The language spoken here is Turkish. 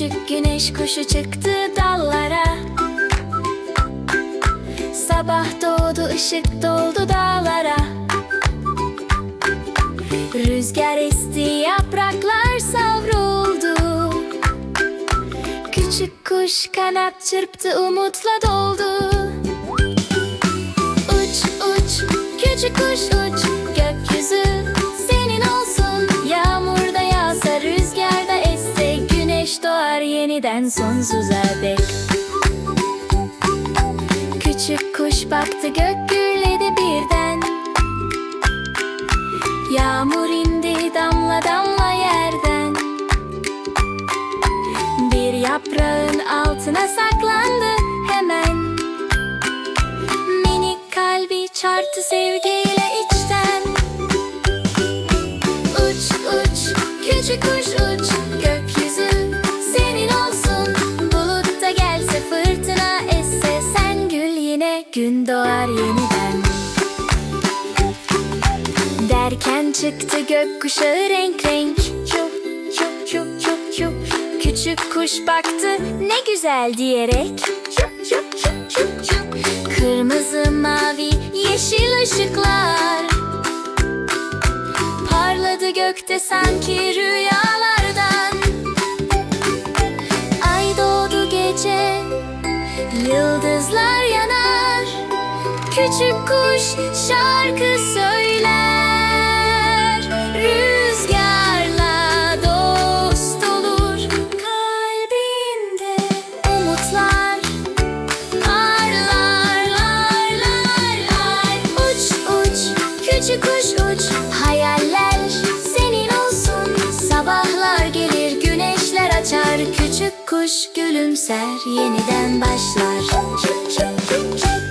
Güneş kuşu çıktı dallara. Sabah doğdu ışık doldu dağlara. Rüzgar esti yapraklar savruldu. Küçük kuş kanat çırptı umutla doldu. Uç uç küçük kuş uç yeniden sonsuza dek. Küçük kuş baktı gök gürledi birden. Yağmur indi damla damla yerden. Bir yaprağın altına saklandı hemen. Minik kalbi çarptı sevgiyle içten. Uç uç küçük kuş uç gün doğar yeniden. Derken çıktı gökkuşağı renk renk. Çup çup çup çup çup Küçük kuş baktı ne güzel diyerek. Çup çup çup çup çup Kırmızı mavi yeşil ışıklar. Parladı gökte sanki rüyalardan. Ay doğdu gece Yıldızlar Küçük kuş şarkı söyler. Rüzgarla dost olur. Kalbinde umutlar Arlar lar lar lar. Uç uç küçük kuş uç. Hayaller senin olsun. Sabahlar gelir güneşler açar. Küçük kuş gülümser yeniden başlar. Çıp çıp çıp çıp